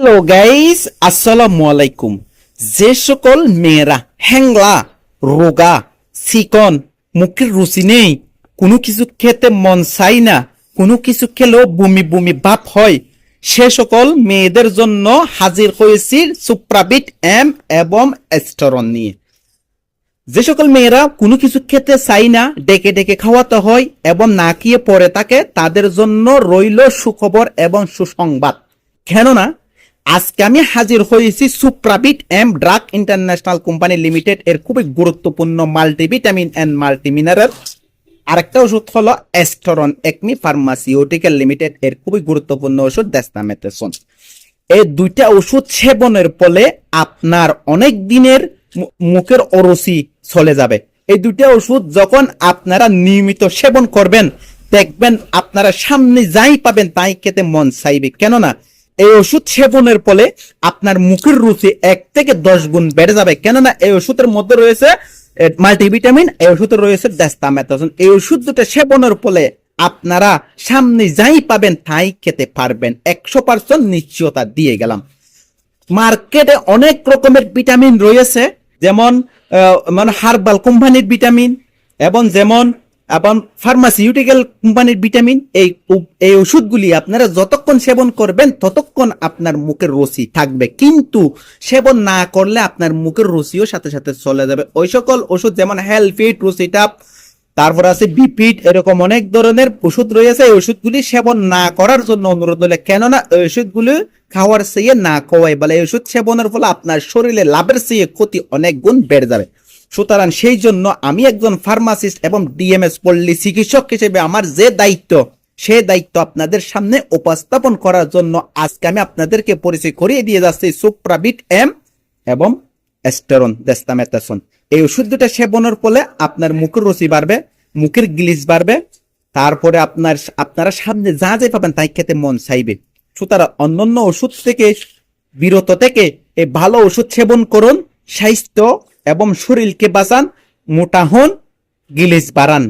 Hello guys আসসালামু আলাইকুম যে সকল মেয়েরা হ্যাংলা রোগা, চিকন, মুখের রুচি নেই, কোনো কিছু খেতে মন চাই না, কোনো কিছু খেলেও বমি বমি ভাব হয়, সে সকল মেয়েদের জন্য হাজির হয়েছি সুপ্রাবিট এম এবং এস্টরন নিয়ে। যে সকল মেয়েরা কোনো কিছু খেতে চাই না, ডেকে ডেকে খাওয়াতে হয় এবং না খেয়ে পরে থাকে, তাদের জন্য রইল সুখবর এবং সুসংবাদ। কেননা আজকে আমি হাজির হয়েছি সুপ্রাবিট M drug international company limited এর খুবই গুরুত্বপূর্ণ মাল্টিভিটামিন অ্যান্ড মাল্টিমিনারেল। আরেকটা ওষুধ হলো এস্টরন একমি ফার্মাসিউটিক্যাল লিমিটেড এর খুবই গুরুত্বপূর্ণ ওষুধ দেস্তামেথেসন এই দুইটা ওষুধ সেবনের ফলে আপনার অনেক দিনের মুখের অরসি চলে যাবে। এই দুইটা ওষুধ যখন আপনারা নিয়মিত সেবন করবেন, দেখবেন আপনারা সামনে যাই পাবেন তাই খেতে মন চাইবে। কেননা এই ওষুধ সেবনের ফলে আপনার মুখের রুচি এক থেকে দশ গুণ বেড়ে যাবে। কেননা এই ওষুধের মধ্যে রয়েছে মাল্টিভিটামিন, এই ওষুধে রয়েছে ডেস্তামেথসন এই ওষুধ দুটো সেবনের ফলে আপনারা সামনে যাই পাবেন তাই খেতে পারবেন। একশো পার্সেন্ট নিশ্চয়তা দিয়ে গেলাম। মার্কেটে অনেক রকমের ভিটামিন রয়েছে, যেমন মানে হার্বাল কোম্পানির ভিটামিন, এবং যেমন এবং ফার্মাসিউটিক্যাল কোম্পানির ভিটামিন এই এই ওষুধগুলি আপনারা যতক্ষণ সেবন করবেন, ততক্ষণ আপনার মুখের রসি থাকবে। কিন্তু সেবন না করলে আপনার মুখের রসিও সাথে সাথে চলে যাবে। ওই সকল ওষুধ যেমন হেলফিট রুসিটাপ তারপর আছে বিপিট এরকম অনেক ধরনের ওষুধ রয়েছে। এই ওষুধগুলি সেবন না করার জন্য অনুরোধ হলে কেননা এই ওষুধগুলি খাওয়ার চেয়ে না খাওয়াই বলে। এই ওষুধ সেবনের ফলে আপনার শরীরে লাভের চেয়ে ক্ষতি অনেক গুণ বেড়ে যাবে। সুতরাং সেই জন্য আমি একজন ফার্মাসিস্ট এবং ডিএমএস পল্লী চিকিৎসক হিসেবে আমার যে দায়িত্ব, সে দায়িত্ব আপনাদের সামনে উপস্থাপন করার জন্য আজকে আমি আপনাদেরকে পরিচয় করিয়ে দিয়ে যাচ্ছি সুপ্রাবিট এম এবং এস্টেরন দেস্তামেথাসন এই ওষুধ দুটা সেবনের ফলে আপনার মুখের রুচি বাড়বে, মুখের গ্লিজ বাড়বে, তারপরে আপনার আপনারা সামনে যা যা পাবেন তাই খেতে মন চাইবে। সুতরাং অন্যান্য ওষুধ থেকে, বিরত থেকে এই ভালো ওষুধ সেবন করুন, স্বাস্থ্য এবং শরীরকে বাঁচান মোটা হন গিলিস বাড়ান।